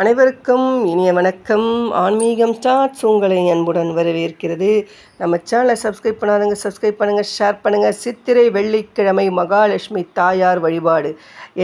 அனைவருக்கும் இனிய வணக்கம். ஆன்மீகம் ஸ்டார்ட்ஸ் உங்களை அன்புடன் வரவேற்கிறது. நம்ம சேனலை சப்ஸ்கிரைப் பண்ணாதவங்க சப்ஸ்கிரைப் பண்ணுங்கள் ஷேர் பண்ணுங்கள் சித்திரை வெள்ளிக்கிழமை மகாலட்சுமி தாயார் வழிபாடு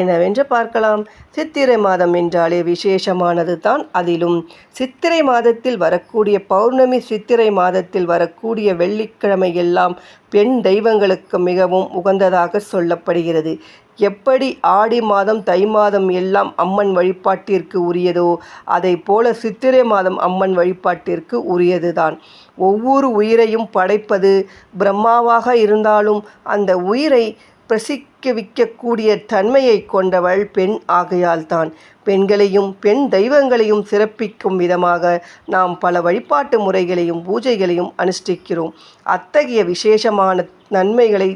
என்னவென்று பார்க்கலாம். சித்திரை மாதம் என்றாலே விசேஷமானது தான். அதிலும் சித்திரை மாதத்தில் வரக்கூடிய பௌர்ணமி சித்திரை மாதத்தில் வரக்கூடிய வெள்ளிக்கிழமை எல்லாம் பெண் தெய்வங்களுக்கு மிகவும் உகந்ததாக சொல்லப்படுகிறது. எப்படி ஆடி மாதம் தை மாதம் எல்லாம் அம்மன் வழிபாட்டிற்கு உரியதோ அதை போல சித்திரை மாதம் அம்மன் வழிபாட்டிற்கு உரியதுதான். ஒவ்வொரு உயிரையும் படைப்பது பிரம்மாவாக இருந்தாலும் அந்த உயிரை பிரசிக்கவிக்கக்கூடிய தன்மையை கொண்டவள் பெண் ஆகையால்தான். பெண்களையும் பெண் தெய்வங்களையும் சிறப்பிக்கும் விதமாக நாம் பல வழிபாட்டு முறைகளையும் பூஜைகளையும் அனுஷ்டிக்கிறோம். அத்தகைய விசேஷமான நன்மைகளை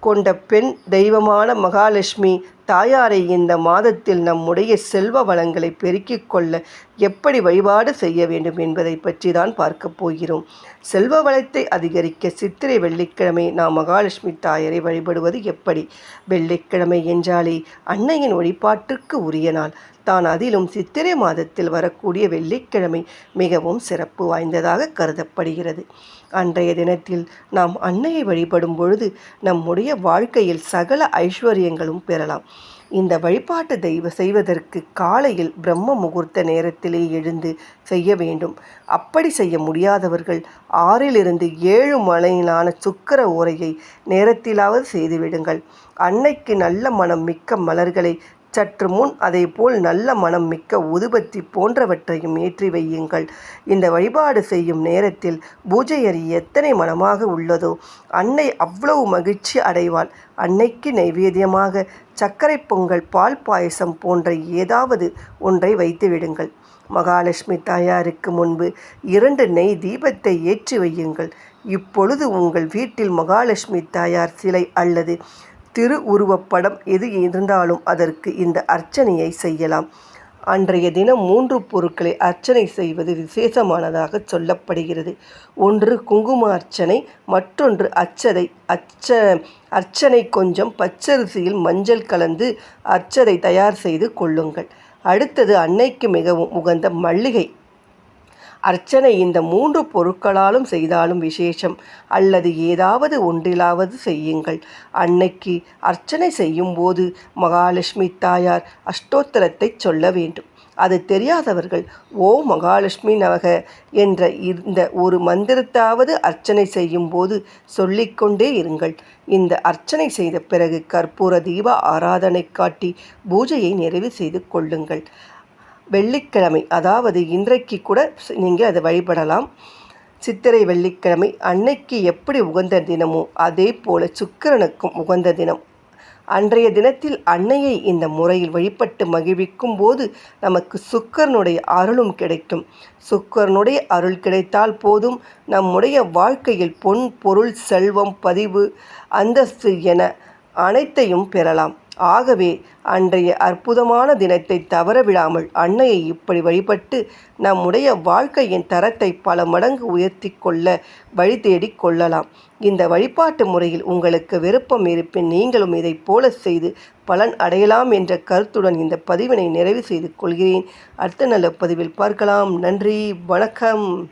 கொண்ட பெண் தெய்வமான மகாலட்சுமி தாயாரை இந்த மாதத்தில் நம்முடைய செல்வ வளங்களை பெருக்கிக் கொள்ள எப்படி வழிபாடு செய்ய வேண்டும் என்பதை பற்றி தான் பார்க்க போகிறோம். செல்வ வளத்தை அதிகரிக்க சித்திரை வெள்ளிக்கிழமை நாம் மகாலட்சுமி தாயரை வழிபடுவது எப்படி? வெள்ளிக்கிழமை என்றாலே அன்னையின் வழிபாட்டிற்கு உரிய நாள். தான் அதிலும் சித்திரை மாதத்தில் வரக்கூடிய வெள்ளிக்கிழமை மிகவும் சிறப்பு வாய்ந்ததாக கருதப்படுகிறது. அன்றைய தினத்தில் நாம் அன்னையை வழிபடும் பொழுது நம்முடைய வாழ்க்கையில் சகல ஐஸ்வர்யங்களும் பெறலாம். இந்த வழிபாட்டு தெய்வ செய்வதற்கு காலையில் பிரம்ம முகூர்த்த நேரத்திலே எழுந்து செய்ய வேண்டும். அப்படி செய்ய முடியாதவர்கள் ஆறிலிருந்து ஏழு மலையிலான சுக்கர ஓரையை நேரத்திலாவது செய்துவிடுங்கள். அன்னைக்கு நல்ல மனம் மிக்க மலர்களை சற்று முன் அதேபோல் நல்ல மனம் மிக்க உதுபத்தி போன்றவற்றையும் ஏற்றி வையுங்கள். இந்த வழிபாடு செய்யும் நேரத்தில் பூஜை அறி எத்தனை மனமாக உள்ளதோ அன்னை அவ்வளவு மகிழ்ச்சி அடைவாள். அன்னைக்கு நைவேத்தியமாக சர்க்கரை பொங்கல் பால் பாயசம் போன்ற ஏதாவது ஒன்றை வைத்து விடுங்கள். மகாலட்சுமி தாயாருக்கு முன்பு இரண்டு நெய் தீபத்தை ஏற்றி வையுங்கள். இப்பொழுது உங்கள் வீட்டில் மகாலட்சுமி தாயார் சிலை அல்லது திரு உருவப்படம் எது இருந்தாலும் அதற்கு இந்த அர்ச்சனையை செய்யலாம். அன்றைய தினம் மூன்று பொருட்களை அர்ச்சனை செய்வது விசேஷமானதாக சொல்லப்படுகிறது. ஒன்று குங்கும அர்ச்சனை மற்றொன்று அச்சதை அச்ச அர்ச்சனை கொஞ்சம் பச்சரிசியில் மஞ்சள் கலந்து அச்சதை தயார் செய்து கொள்ளுங்கள். அடுத்தது அன்னைக்கு மிகவும் உகந்த மல்லிகை. அர்ச்சனை இந்த மூன்று பொருட்களாலும் செய்தாலும் விசேஷம். அல்லது ஏதாவது ஒன்றிலாவது செய்யுங்கள். அன்னைக்கு அர்ச்சனை செய்யும்போது மகாலட்சுமி தாயார் அஷ்டோத்திரத்தை சொல்ல வேண்டும். அது தெரியாதவர்கள் ஓ மகாலட்சுமி நவக என்ற இந்த ஒரு மந்திரத்தாவது அர்ச்சனை செய்யும் போது சொல்லிக்கொண்டே இருங்கள். இந்த அர்ச்சனை செய்த பிறகு கற்பூர தீப ஆராதனை காட்டி பூஜையை நிறைவு செய்து கொள்ளுங்கள். வெள்ளிக்கிழமை அதாவது இன்றைக்கு கூட நீங்கள் அதை வழிபடலாம். சித்திரை வெள்ளிக்கிழமை அன்னைக்கு எப்படி உகந்த தினமோ அதே போல சுக்கிரனுக்கும் உகந்த தினம். அன்றைய தினத்தில் அன்னையை இந்த முறையில் வழிபட்டு மகிழ்விக்கும் போது நமக்கு சுக்கரனுடைய அருளும் கிடைக்கும். சுக்கரனுடைய அருள் கிடைத்தால் போதும் நம்முடைய வாழ்க்கையில் பொன் பொருள் செல்வம் பதிவு அந்தஸ்து என அனைத்தையும் பெறலாம். ஆகவே அன்றைய அற்புதமான தினத்தை தவறவிடாமல் அன்னையை இப்படி வழிபட்டு நம்முடைய வாழ்க்கையின் தரத்தை பல மடங்கு உயர்த்தி கொள்ள வழி தேடிக் கொள்ளலாம். இந்த வழிபாட்டு முறையில் உங்களுக்கு விருப்பம் இருப்பின் நீங்களும் இதை போல செய்து பலன் அடையலாம் என்ற கருத்துடன் இந்த பதிவினை நிறைவு செய்து கொள்கிறேன். அடுத்த நல்ல பதிவில் பார்க்கலாம். நன்றி. வணக்கம்.